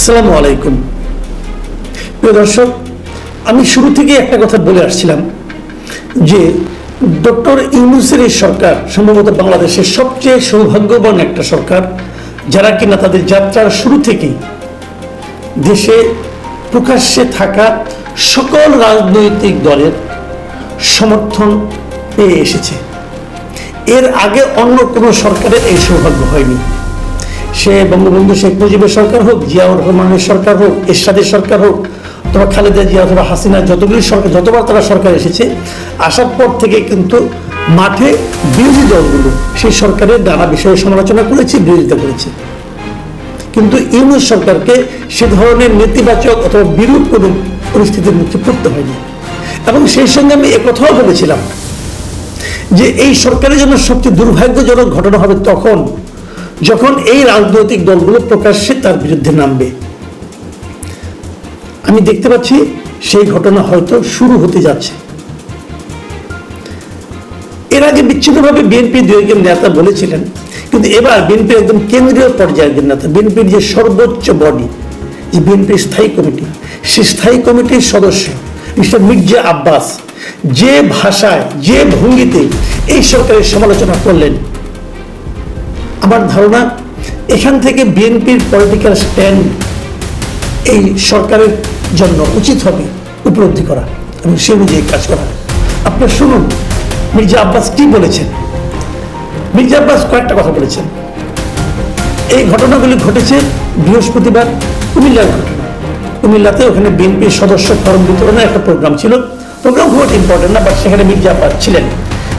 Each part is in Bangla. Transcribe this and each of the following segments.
আসসালামু আলাইকুম। প্রিয় দর্শক, আমি শুরু থেকে একটা কথা বলে আসছিলাম যে ডক্টর ইউনুসের এই সরকার সম্ভবত বাংলাদেশের সবচেয়ে সৌভাগ্যবান একটা সরকার, যারা কিনা তাদের যাত্রার শুরু থেকেই দেশে প্রকাশ্যে থাকা সকল রাজনৈতিক দলের সমর্থন পেয়ে এসেছে। এর আগে অন্য কোনো সরকারের এই সৌভাগ্য হয়নি। সে বঙ্গবন্ধু শেখ মুজিবের সরকার হোক, জিয়াউর রহমানের সরকার হোক, এরশাদের সরকার হোক, অথবা খালেদা জিয়া অথবা হাসিনা, যতগুলি সরকার, যতবার তারা সরকার এসেছে, আসার পর থেকে কিন্তু মাঠে বিরোধী দলগুলো সেই সরকারের নানা বিষয়ে সমালোচনা করেছে, বিরোধিতা করেছে। কিন্তু ইউনুস সরকারকে সে ধরনের নেতিবাচক অথবা বিরূপ কোনো পরিস্থিতির মুখে পড়তে হয়নি। এবং সেই সঙ্গে আমি একথাও বলেছিলাম যে এই সরকারের জন্য সবচেয়ে দুর্ভাগ্যজনক ঘটনা হবে তখন যখন এই রাজনৈতিক দলগুলো প্রকাশ্যে তার বিরুদ্ধে নামবে। আমি দেখতে পাচ্ছি সেই ঘটনা হয়তো শুরু হতে যাচ্ছে। এর আগে বিচ্ছিন্নভাবে বিএনপি দু একজন নেতা বলেছিলেন, কিন্তু এবার বিএনপির একদম কেন্দ্রীয় পর্যায়ের একজন নেতা, বিএনপির যে সর্বোচ্চ বডি, যে বিএনপির স্থায়ী কমিটি, সেই স্থায়ী কমিটির সদস্য, মিস্টার মির্জা আব্বাস, যে ভাষায়, যে ভঙ্গিতে এই সরকারের সমালোচনা করলেন আমার ধারণা, এখান থেকে বিএনপির পলিটিক্যাল স্ট্যান্ড এই সরকারের জন্য উচিত হবে উপলব্ধি করা এবং সে অনুযায়ী কাজ করা। আপনার শুনুন, মির্জা আব্বাস কি বলেছেন? মির্জা আব্বাস কয়েকটা কথা বলেছেন। এই ঘটনাগুলি ঘটেছে বৃহস্পতিবার কুমিল্লার ঘটনা। কুমিল্লাতে ওখানে বিএনপির সদস্য ফরম বিতরণের একটা প্রোগ্রাম ছিল। প্রোগ্রাম খুব ইম্পর্টেন্ট না বাট সেখানে মির্জা আব্বাস ছিলেন।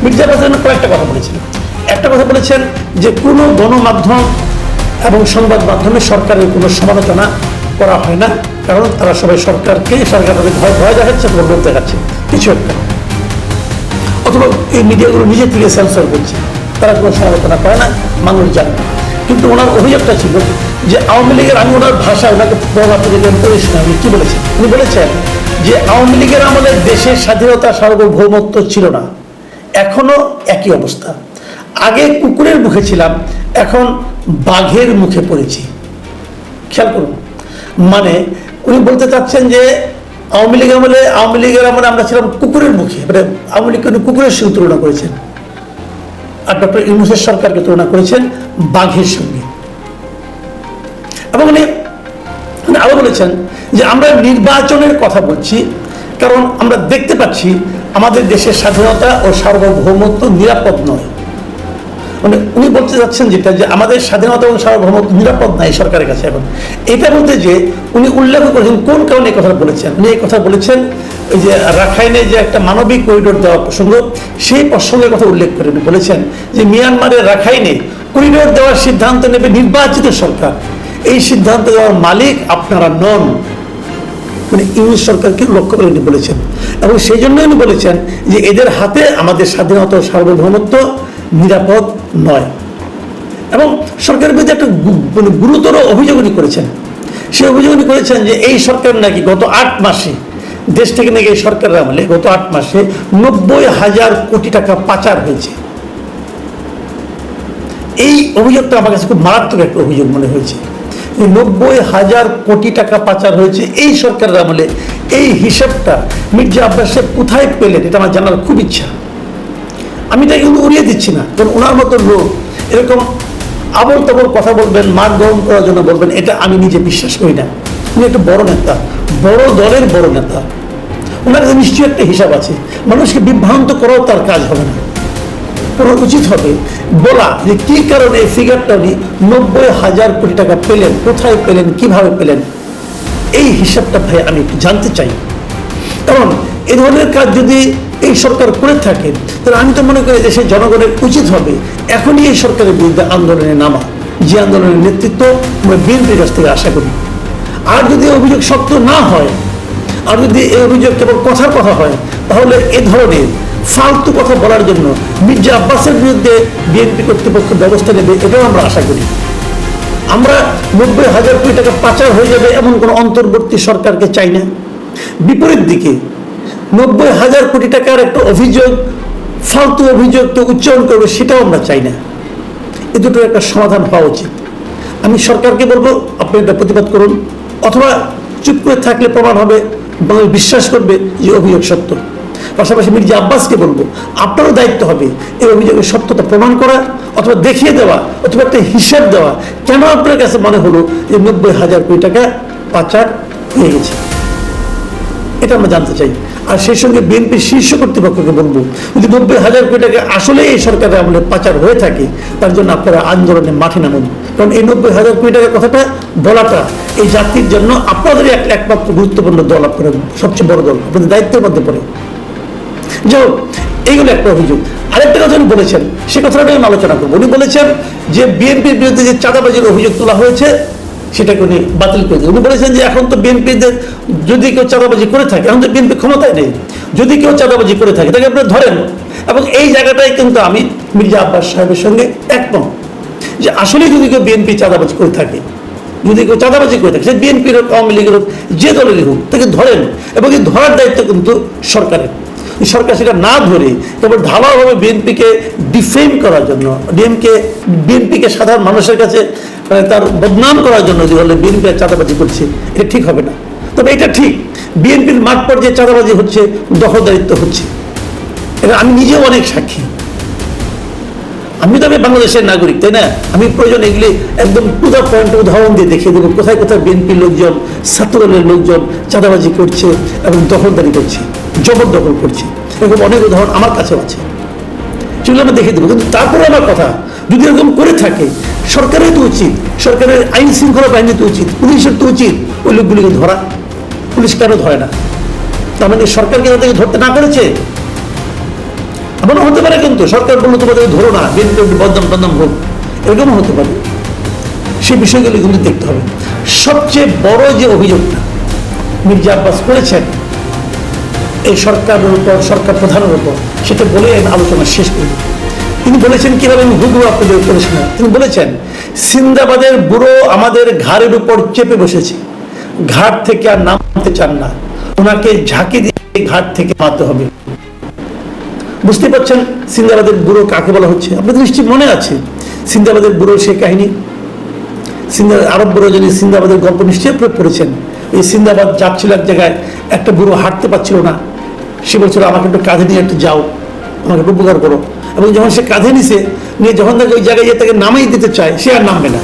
মির্জা আব্বাস কয়েকটা কথা বলেছিলেন একটা কথা বলেছেন যে কোনো গণমাধ্যম এবং সংবাদ মাধ্যমে সরকারের কোনো সমালোচনা করা হয় না, কারণ তারা সবাই সরকারকে সরকার তাদের ভয় ভয় দেখাচ্ছে লোক দেখাচ্ছে, কিছু একটা। অথবা এই মিডিয়াগুলো নিজে থেকে সেন্সর করছে, তারা কোনো সমালোচনা করে না, মানুষ জানে না। কিন্তু ওনার অভিযোগটা ছিল যে আওয়ামী লীগের, আমি ওনার ভাষা ওনাকে প্রভাব দিলেন পড়েছি আমি কি বলেছেন উনি বলেছেন যে আওয়ামী লীগের আমলে দেশের স্বাধীনতা, সার্বভৌমত্ব ছিল না। এখনও একই অবস্থা। আগে কুকুরের মুখে ছিলাম, এখন বাঘের মুখে পড়েছি। খেয়াল করুন। মানে উনি বলতে চাচ্ছেন যে, আওয়ামী লীগ আমলে, আওয়ামী লীগের আমলে আমরা ছিলাম কুকুরের মুখে। মানে আওয়ামী লীগকে উনি কুকুরের সঙ্গে তুলনা করেছেন। আর ডক্টর ইউনুসের সরকারকে তুলনা করেছেন বাঘের সঙ্গে। এবং উনি উনি আরও বলেছেন যে, আমরা নির্বাচনের কথা বলছি, কারণ আমরা দেখতে পাচ্ছি আমাদের দেশের স্বাধীনতা ও সার্বভৌমত্ব নিরাপদ নয়। মানে উনি বলতে যাচ্ছেন যেটা যে আমাদের স্বাধীনতা এবং সার্বভৌমত্ব নিরাপদ নাই সরকারের কাছে এখন। এটা বলতে যে উনি উল্লেখ করেছেন কোন কারণে এই কথা বলেছেন? উনি এই কথা বলেছেন ওই যে রাখাইনে যে একটা মানবিক করিডোর দেওয়া প্রসঙ্গ, সেই প্রসঙ্গের কথা উল্লেখ করে উনি বলেছেন যে মিয়ানমারের রাখাইনে করিডোর দেওয়ার সিদ্ধান্ত নেবে নির্বাচিত সরকার। এই সিদ্ধান্ত দেওয়ার মালিক আপনারা নন। মানে ইংলিশ সরকারকে লক্ষ্য করে উনি বলেছেন। এবং সেই জন্য উনি বলেছেন যে এদের হাতে আমাদের স্বাধীনতা সার্বভৌমত্ব নিরাপদ নয়। এবং সরকারের বিরুদ্ধে একটা মানে গুরুতর অভিযোগ উনি করেছেন। সেই অভিযোগ উনি করেছেন যে এই সরকার নাকি গত আট মাসে, দেশ থেকে নাকি এই সরকারের আমলে গত আট মাসে নব্বই হাজার কোটি টাকা পাচার হয়েছে। এই অভিযোগটা আমার কাছে খুব মারাত্মক একটা অভিযোগ মনে হয়েছে। নব্বই হাজার কোটি টাকা পাচার হয়েছে এই সরকারের আমলে। এই হিসাবটা মির্জা আব্বাস কোথায় পেলেন এটা আমার জানার খুব ইচ্ছা। আমি এটা কিন্তু উড়িয়ে দিচ্ছি না। কারণ ওনার মতো লোক এরকম আবল তাবল কথা বলবেন মান গ্রহণ করার জন্য বলবেন, এটা আমি নিজে বিশ্বাস করি না। উনি একটা বড় নেতা, বড় দলের বড় নেতা। ওনার নিশ্চয়ই একটা হিসাব আছে। মানুষকে বিভ্রান্ত করাও তার কাজ হবে না। করা উচিত হবে বলা যে কি কারণে এই ফিগারটা উনি নব্বই হাজার কোটি টাকা পেলেন, কোথায় পেলেন, কীভাবে পেলেন? এই হিসাবটা ভাই আমি জানতে চাই। কারণ এ ধরনের কাজ যদি এই সরকার করে থাকে, তাহলে আমি তো মনে করি দেশের জনগণের উচিত হবে এখনই এই সরকারের বিরুদ্ধে আন্দোলনে নামা। যে আন্দোলনের নেতৃত্ব আমরা বিএনপির কাছ থেকে আশা করি। আর যদি অভিযোগ সত্য না হয়, আর যদি এই অভিযোগ কেবল কথার কথা হয়, তাহলে এ ধরনের ফালতু কথা বলার জন্য মির্জা আব্বাসের বিরুদ্ধে বিএনপি কর্তৃপক্ষ ব্যবস্থা নেবে, এটাও আমরা আশা করি। আমরা নব্বই হাজার কোটি টাকা পাচার হয়ে যাবে এমন কোনো অন্তর্বর্তী সরকারকে চাই না। বিপরীত দিকে নব্বই হাজার কোটি টাকার একটা অভিযোগ, ফালতু অভিযোগ কেউ উচ্চারণ করবে সেটাও আমরা চাই না। এ দুটোর একটা সমাধান হওয়া উচিত। আমি সরকারকে বলব, আপনি এটা প্রতিবাদ করুন। অথবা চুপ করে থাকলে প্রমাণ হবে বাংলা বিশ্বাস করবে যে অভিযোগ সত্য। পাশাপাশি মির্জা আব্বাসকে বলব, আপনারও দায়িত্ব হবে এই অভিযোগের সত্যতা প্রমাণ করা, অথবা দেখিয়ে দেওয়া, অথবা একটা হিসাব দেওয়া। কেন আপনার কাছে মনে হলো যে নব্বই হাজার কোটি টাকা পাচার হয়ে গেছে? এটা আমরা জানতে চাই। আর সেই সঙ্গে বিএনপির শীর্ষ কর্তৃপক্ষকে বলব যদি নব্বই হাজার কোটি টাকা আসলে এই সরকারের আমলে পাচার হয়ে থাকে তার জন্য আপনারা আন্দোলনে মাঠে নামুন। কারণ এই নব্বই হাজার কোটি টাকার কথাটা বলাটা এই জাতির জন্য আপনাদেরই একমাত্র গুরুত্বপূর্ণ দল আপনারা সবচেয়ে বড় দল আপনাদের দায়িত্বের মধ্যে পড়ে। যাই হোক, এইগুলো একটা অভিযোগ। আরেকটা কথা উনি বলেছেন সে কথাটা আমি আলোচনা করব। উনি বলেছেন যে বিএনপির বিরুদ্ধে যে চাঁদাবাজির অভিযোগ তোলা হয়েছে সেটাকে উনি বাতিল করে উনি বলেছেন যে এখন তো বিএনপিদের যদি কেউ চাঁদাবাজি করে থাকে, এখন তো বিএনপি ক্ষমতায় নেই। যদি কেউ চাঁদাবাজি করে থাকে, তাকে আপনি ধরেন। এবং এই জায়গাটাই কিন্তু আমি মির্জা আব্বাস সাহেবের সঙ্গে একমত যে আসলে যদি কেউ বিএনপি চাঁদাবাজি করে থাকে, যদি কেউ চাঁদাবাজি করে থাকে, সে বিএনপির হোক, আওয়ামী লীগের হোক, যে দলেরই হোক, তাকে ধরেন। এবং এই ধরার দায়িত্ব কিন্তু সরকারের। সরকার সেটা না ধরে কেবল ঢালাওভাবে বিএনপিকে ডিফেম করার জন্য, ডিএমকে, বিএনপিকে সাধারণ মানুষের কাছে মানে তার বদনাম করার জন্য যে বলে বিএনপি চাঁদাবাজি করছে, এটা ঠিক হবে না। তবে এটা ঠিক, বিএনপির মাঠ পর্যায়ে চাঁদাবাজি হচ্ছে, দখলদারিত্ব হচ্ছে। এটা আমি নিজেও অনেক সাক্ষী। আমি তো আমি বাংলাদেশের নাগরিক, তাই না? আমি প্রয়োজন এগুলি একদম দ্য পয়েন্ট উদাহরণ দিয়ে দেখিয়ে দেবো, কোথায় কোথায় বিএনপির লোকজন, ছাত্রদলের লোকজন চাঁদাবাজি করছে এবং দখলদারি করছে, জবরদখল করছে। এরকম অনেক উদাহরণ আমার কাছেও আছে। সেগুলো আমি দেখিয়ে দেবো, কিন্তু তারপরে আমার কথা, যদি এরকম করে থাকে সরকারের তো উচিত, সরকারের আইন শৃঙ্খলা বাহিনী তো উচিত, পুলিশের তো উচিত ওই লোকগুলিকে ধরা। পুলিশ কেন ধরে না? তার মানে সরকারকে তাদেরকে ধরতে না করেছে এমন হতে পারে কিন্তু, সরকার বলল তোমাদের ধরো না, বিএনপি বদনাম টদনাম হোক। এরকমও হতে পারে। সেই বিষয়গুলি কিন্তু দেখতে হবে। সবচেয়ে বড় যে অভিযোগটা মির্জা আব্বাস করেছেন, এই সরকারের উপর, সরকার প্রধানের উপর, সেটা বলে আলোচনা শেষ করব। তিনি বলেছেন কীভাবে আমি হুবু আপনাদের করে শোনা তিনি বলেছেন, সিন্দাবাদের বুড়ো আমাদের ঘাড়ের উপর চেপে বসেছে। ঘাট থেকে আর নামতে চান না। ওনাকে ঝাঁকি দিয়ে ঘাট থেকে নামতে হবে। বুঝতে পারছেন সিন্দাবাদের বুড়ো কাকে বলা হচ্ছে? আপনাদের নিশ্চয়ই মনে আছে সিন্দাবাদের বুড়ো সেই কাহিনী? সিন্দা, আরব বুড়ো যিনি সিন্দাবাদের গল্প নিশ্চয়ই প্রয়োগ করেছেন এই সিন্দাবাদ যাচ্ছিল এক জায়গায়, একটা বুড়ো হাঁটতে পারছিল না। সে বলছিল, আমাকে একটু কাঁধে নিয়ে একটু যাও। আমাকে উপকার করো। এবং যখন সে কাঁধে নিছে, নিয়ে যখন তাকে ওই জায়গায় তাকে নামাই দিতে চায়, সে আর নামবে না।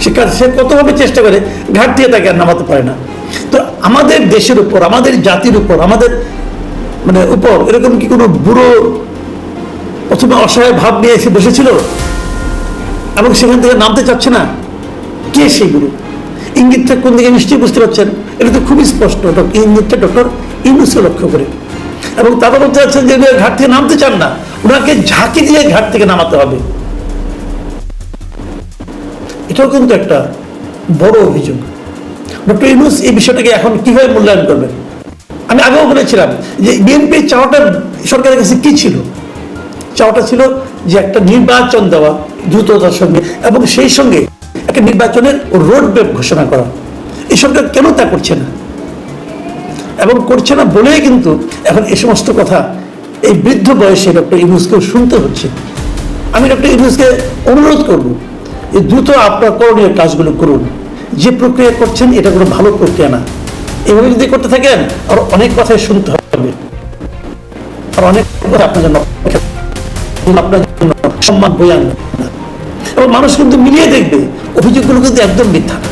সে সে কতভাবে চেষ্টা করে ঘাট থেকে তাকে আর নামাতে পারে না। তো আমাদের দেশের উপর, আমাদের জাতির উপর, আমাদের মানে উপর এরকম কি কোনো বুড়ো অথবা অসহায় ভাব নিয়ে এসে বসেছিল? এবং সেখান থেকে নামতে চাচ্ছে না? কে সেই গুরু ইঙ্গিতটা কোন দিকে নিশ্চয়ই বুঝতে পারছেন? এটা তো খুবই স্পষ্ট ইঙ্গিতটা ডক্টর ইউনুসকে লক্ষ্য করে। এবং তারা বলতে চাচ্ছেন যে ঘাট থেকে নামতে চান না, ওনাকে ঝাঁকি দিয়ে ঘাট থেকে নামাতে হবে। এটাও কিন্তু একটা বড় অভিযোগ। ডক্টর ইউনুস এই বিষয়টাকে এখন কীভাবে মূল্যায়ন করবেন? আমি আগেও বলেছিলাম যে বিএনপি চাওয়াটা সরকারের কাছে কি ছিল? চাওয়াটা ছিল যে একটা নির্বাচন দেওয়া দ্রুততার সঙ্গে এবং সেই সঙ্গে একটা নির্বাচনের রোড ম্যাপ ঘোষণা করা। এই সরকার কেন তা করছে না? এবং করছে না বলেই কিন্তু এখন এ সমস্ত কথা এই বৃদ্ধ বয়সে ডক্টর ইউনুসকেও শুনতে হচ্ছে। আমি ডক্টর ইউনুসকে অনুরোধ করব যে দ্রুত আপনার করণীয় কাজগুলো করুন। যে প্রক্রিয়া করছেন এটা কোনো ভালো প্রক্রিয়া না। এভাবে যদি করতে থাকেন, আর অনেক কথাই শুনতে হবে। আর অনেক আপনার জন্য আপনার জন্য সম্মান বই আনবে। এবং মানুষ কিন্তু মিলিয়ে দেখবে, অভিযোগগুলো কিন্তু একদম মিথ্যা না।